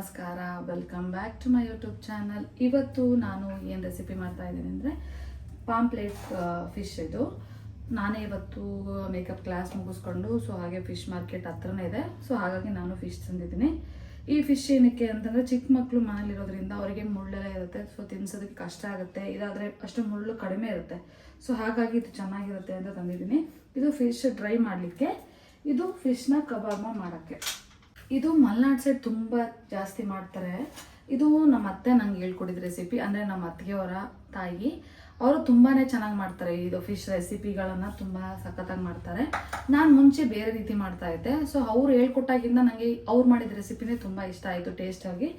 ನಮಸ್ಕಾರ welcome back to my YouTube channel ಇವತ್ತು ನಾನು ಏನು ರೆಸಿಪಿ ಮಾಡ್ತಾ ಇದ್ದೀನಿ ಅಂದರೆ ಪಾಂಪ್ಲೇಟ್ ಫಿಶ್ ಇದು. ನಾನೇ ಇವತ್ತು ಮೇಕಪ್ ಕ್ಲಾಸ್ ಮುಗಿಸ್ಕೊಂಡು ಸೊ ಹಾಗೆ ಫಿಶ್ ಮಾರ್ಕೆಟ್ ಹತ್ರನೇ ಇದೆ. ಸೊ ಹಾಗಾಗಿ ನಾನು ಫಿಶ್ ತಂದಿದ್ದೀನಿ. ಈ ಫಿಶ್ ಏನಕ್ಕೆ ಅಂತಂದರೆ ಚಿಕ್ಕ ಮಕ್ಕಳು ಮನೇಲಿರೋದ್ರಿಂದ ಅವರಿಗೆ ಮುಳ್ಳೆಲ್ಲ ಇರುತ್ತೆ. ಸೊ ತಿನ್ಸೋದಕ್ಕೆ ಕಷ್ಟ ಆಗುತ್ತೆ. ಇದಾದರೆ ಅಷ್ಟು ಮುಳ್ಳು ಕಡಿಮೆ ಇರುತ್ತೆ. ಸೊ ಹಾಗಾಗಿ ಇದು ಚೆನ್ನಾಗಿರುತ್ತೆ ಅಂತ ತಂದಿದ್ದೀನಿ. ಇದು ಫಿಶ್ ಡ್ರೈ ಮಾಡಲಿಕ್ಕೆ. ಇದು ಫಿಶ್ನ ಕಬಾಬ್ ಮಾಡೋಕ್ಕೆ ಇದು ಮಲ್ನಾಡ್ ಸೈಡ್ ತುಂಬ ಜಾಸ್ತಿ ಮಾಡ್ತಾರೆ. ಇದು ನಮ್ಮ ಅತ್ತೆ ನಂಗೆ ಹೇಳ್ಕೊಡಿದ ರೆಸಿಪಿ ಅಂದರೆ ನಮ್ಮ ಅತ್ತಿಗೆಯವರ ತಾಯಿ. ಅವರು ತುಂಬಾ ಚೆನ್ನಾಗಿ ಮಾಡ್ತಾರೆ ಇದು ಫಿಶ್ ರೆಸಿಪಿಗಳನ್ನು ತುಂಬ ಸಖತ್ತಾಗಿ ಮಾಡ್ತಾರೆ. ನಾನು ಮುಂಚೆ ಬೇರೆ ರೀತಿ ಮಾಡ್ತಾ ಇದ್ದೆ. ಸೊ ಅವ್ರು ಹೇಳ್ಕೊಟ್ಟಾಗಿಂದ ನನಗೆ ಅವ್ರು ಮಾಡಿದ ರೆಸಿಪಿನೇ ತುಂಬ ಇಷ್ಟ ಆಯಿತು ಟೇಸ್ಟಾಗಿ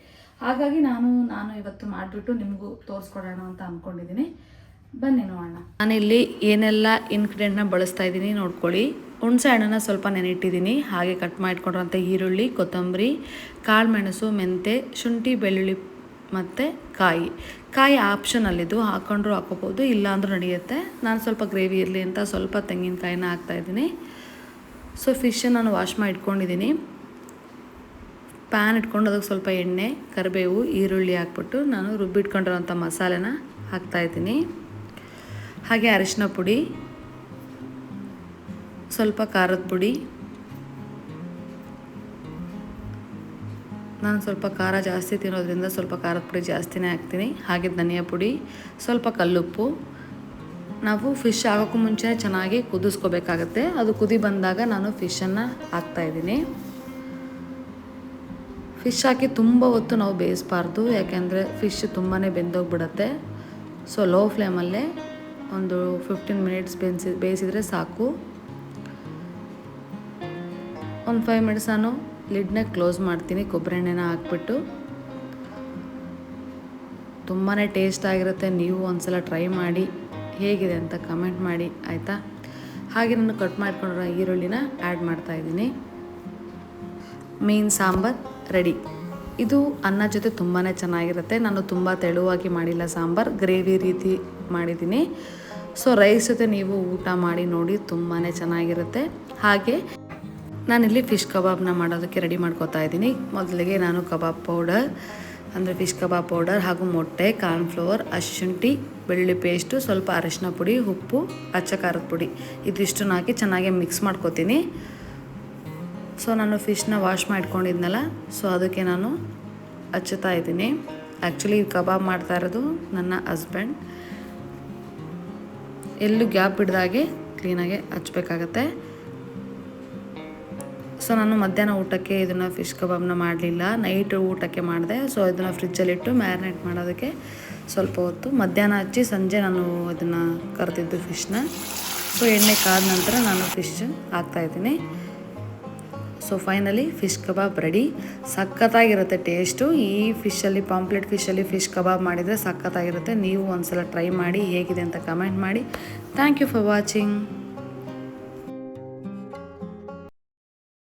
ಹಾಗಾಗಿ ನಾನು ನಾನು ಇವತ್ತು ಮಾಡಿಬಿಟ್ಟು ನಿಮಗೂ ತೋರಿಸ್ಕೊಡೋಣ ಅಂತ ಅಂದ್ಕೊಂಡಿದ್ದೀನಿ ಬನ್ನಿ ನೋಡೋಣ. ನಾನಿಲ್ಲಿ ಏನೆಲ್ಲ ಇನ್ಗ್ರೀಡಿಯೆಂಟ್ನ ಬಳಸ್ತಾ ಇದ್ದೀನಿ ನೋಡ್ಕೊಳ್ಳಿ. ಹುಣಸೆ ಹಣ್ಣನ್ನು ಸ್ವಲ್ಪ ನೆನೆಯಿಟ್ಟಿದ್ದೀನಿ. ಹಾಗೆ ಕಟ್ ಮಾಡಿಟ್ಕೊಂಡಿರೋಂಥ ಈರುಳ್ಳಿ, ಕೊತ್ತಂಬರಿ, ಕಾಳುಮೆಣಸು, ಮೆಂತೆ, ಶುಂಠಿ, ಬೆಳ್ಳುಳ್ಳಿ ಮತ್ತು ಕಾಯಿ. ಕಾಯಿ ಆಪ್ಷನಲ್ಲಿದ್ದು ಹಾಕೊಂಡ್ರು ಹಾಕೋಬೋದು, ಇಲ್ಲಾಂದರೂ ನಡೆಯುತ್ತೆ. ನಾನು ಸ್ವಲ್ಪ ಗ್ರೇವಿ ಇರಲಿ ಅಂತ ಸ್ವಲ್ಪ ತೆಂಗಿನಕಾಯಿನ ಹಾಕ್ತಾಯಿದ್ದೀನಿ ಸೊ ಫಿಶ್ ನಾನು ವಾಶ್ ಮಾಡಿ ಇಟ್ಕೊಂಡಿದ್ದೀನಿ ಪ್ಯಾನ್ ಇಟ್ಕೊಂಡು ಅದಕ್ಕೆ ಸ್ವಲ್ಪ ಎಣ್ಣೆ, ಕರಿಬೇವು, ಈರುಳ್ಳಿ ಹಾಕ್ಬಿಟ್ಟು ನಾನು ರುಬ್ಬಿಟ್ಕೊಂಡಿರೋಂಥ ಮಸಾಲೆನ ಹಾಕ್ತಾಯಿದ್ದೀನಿ ಹಾಗೆ ಅರಿಶಿನ ಪುಡಿ ಸ್ವಲ್ಪ ಖಾರದ ಪುಡಿ. ನಾನು ಸ್ವಲ್ಪ ಖಾರ ಜಾಸ್ತಿ ತಿನ್ನೋದ್ರಿಂದ ಸ್ವಲ್ಪ ಖಾರದ ಪುಡಿ ಜಾಸ್ತಿನೇ ಹಾಕ್ತೀನಿ. ಹಾಗೆ ಧನಿಯಾ ಪುಡಿ, ಸ್ವಲ್ಪ ಕಲ್ಲುಪ್ಪು. ನಾವು ಫಿಶ್ ಆಗೋಕ್ಕೂ ಮುಂಚೆ ಚೆನ್ನಾಗಿ ಕುದಿಸ್ಕೋಬೇಕಾಗತ್ತೆ. ಅದು ಕುದಿ ಬಂದಾಗ ನಾನು ಫಿಶನ್ನು ಹಾಕ್ತಾಯಿದ್ದೀನಿ ಫಿಶ್ ಹಾಕಿ ತುಂಬ ಹೊತ್ತು ನಾವು ಬೇಯಿಸಬಾರ್ದು. ಯಾಕೆಂದರೆ ಫಿಶ್ ತುಂಬಾ ಬೆಂದೋಗ್ಬಿಡತ್ತೆ. ಸೊ ಲೋ ಫ್ಲೇಮಲ್ಲೇ ಒಂದು ಫಿಫ್ಟೀನ್ ಮಿನಿಟ್ಸ್ ಬೇಯಿಸಿ ಬೇಯಿಸಿದರೆ ಸಾಕು. ಒಂದು ಫೈವ್ ಮಿನಿಟ್ಸ್ ನಾನು ಲಿಡ್ನ ಕ್ಲೋಸ್ ಮಾಡ್ತೀನಿ ಕೊಬ್ಬರಿ ಎಣ್ಣೆನ ಹಾಕ್ಬಿಟ್ಟು. ತುಂಬಾ ಟೇಸ್ಟ್ ಆಗಿರುತ್ತೆ, ನೀವು ಒಂದ್ಸಲ ಟ್ರೈ ಮಾಡಿ, ಹೇಗಿದೆ ಅಂತ ಕಮೆಂಟ್ ಮಾಡಿ, ಆಯಿತಾ? ಹಾಗೆ ನಾನು ಕಟ್ ಮಾಡ್ಕೊಂಡಿರೋ ಈರುಳ್ಳಿನ ಆ್ಯಡ್ ಮಾಡ್ತಾಯಿದ್ದೀನಿ ಮೀನ್ ಸಾಂಬಾರ್ ರೆಡಿ ಇದು ಅನ್ನ ಜೊತೆ ತುಂಬಾ ಚೆನ್ನಾಗಿರುತ್ತೆ. ನಾನು ತುಂಬ ತೆಳುವಾಗಿ ಮಾಡಿಲ್ಲ ಸಾಂಬಾರು ಗ್ರೇವಿ ರೀತಿ ಮಾಡಿದ್ದೀನಿ. ಸೊ ರೈಸ್ ಜೊತೆ ನೀವು ಊಟ ಮಾಡಿ ನೋಡಿ ತುಂಬಾ ಚೆನ್ನಾಗಿರುತ್ತೆ. ಹಾಗೆ ನಾನಿಲ್ಲಿ ಫಿಶ್ ಕಬಾಬ್ನ ಮಾಡೋದಕ್ಕೆ ರೆಡಿ ಮಾಡ್ಕೋತಾ ಇದ್ದೀನಿ. ಮೊದಲಿಗೆ ನಾನು ಕಬಾಬ್ ಪೌಡರ್, ಅಂದರೆ ಫಿಶ್ ಕಬಾಬ್ ಪೌಡರ್ ಹಾಗೂ ಮೊಟ್ಟೆ ಕಾರ್ನ್ಫ್ಲವರ್ ಅಶುಂಠಿ ಬೆಳ್ಳುಳ್ಳಿ ಪೇಸ್ಟು, ಸ್ವಲ್ಪ ಅರಿಶಿನ ಪುಡಿ, ಉಪ್ಪು ಅಚ್ಚ ಖಾರದ ಪುಡಿ. ಇದಿಷ್ಟನ್ನು ಹಾಕಿ ಚೆನ್ನಾಗಿ ಮಿಕ್ಸ್ ಮಾಡ್ಕೋತೀನಿ. ಸೊ, ನಾನು ಫಿಶ್ನ ವಾಶ್ ಮಾಡ್ಕೊಂಡಿದ್ನಲ್ಲ, ಸೊ ಅದಕ್ಕೆ ನಾನು ಹಚ್ಚುತ್ತಾ ಇದ್ದೀನಿ. ಆ್ಯಕ್ಚುಲಿ ಕಬಾಬ್ ಮಾಡ್ತಾ ಇರೋದು ನನ್ನ ಹಸ್ಬೆಂಡ್. ಎಲ್ಲೂ ಗ್ಯಾಪ್ ಬಿಡ್ದಾಗೆ ಕ್ಲೀನಾಗೆ ಹಚ್ಬೇಕಾಗತ್ತೆ ಸೊ ನಾನು ಮಧ್ಯಾಹ್ನ ಊಟಕ್ಕೆ ಇದನ್ನು ಫಿಶ್ ಕಬಾಬ್ನ ಮಾಡಲಿಲ್ಲ. ನೈಟ್ ಊಟಕ್ಕೆ ಮಾಡಿದೆ. ಸೊ ಇದನ್ನು ಫ್ರಿಜ್ಜಲ್ಲಿಟ್ಟು ಮ್ಯಾರಿನೇಟ್ ಮಾಡೋದಕ್ಕೆ ಸ್ವಲ್ಪ ಹೊತ್ತು. ಮಧ್ಯಾಹ್ನ ಹಚ್ಚಿ ಸಂಜೆ ನಾನು ಅದನ್ನು ಕರೆದಿದ್ದು ಫಿಶ್ನ. ಸೊ ಎಣ್ಣೆ ಕಾದ ನಂತರ ನಾನು ಫಿಶ್ ಹಾಕ್ತಾಯಿದ್ದೀನಿ so finally fish kebab ready. ಸಖತ್ತಾಗಿರುತ್ತೆ taste. ಈ ಫಿಶಲ್ಲಿ ಪಾಂಪ್ಲೆಟ್ ಫಿಶಲ್ಲಿ ಫಿಶ್ ಕಬಾಬ್ ಮಾಡಿದರೆ ಸಖತ್ತಾಗಿರುತ್ತೆ. ನೀವು ಒಂದ್ಸಲ ಟ್ರೈ ಮಾಡಿ ಹೇಗಿದೆ ಅಂತ ಕಮೆಂಟ್ ಮಾಡಿ. Thank you for watching.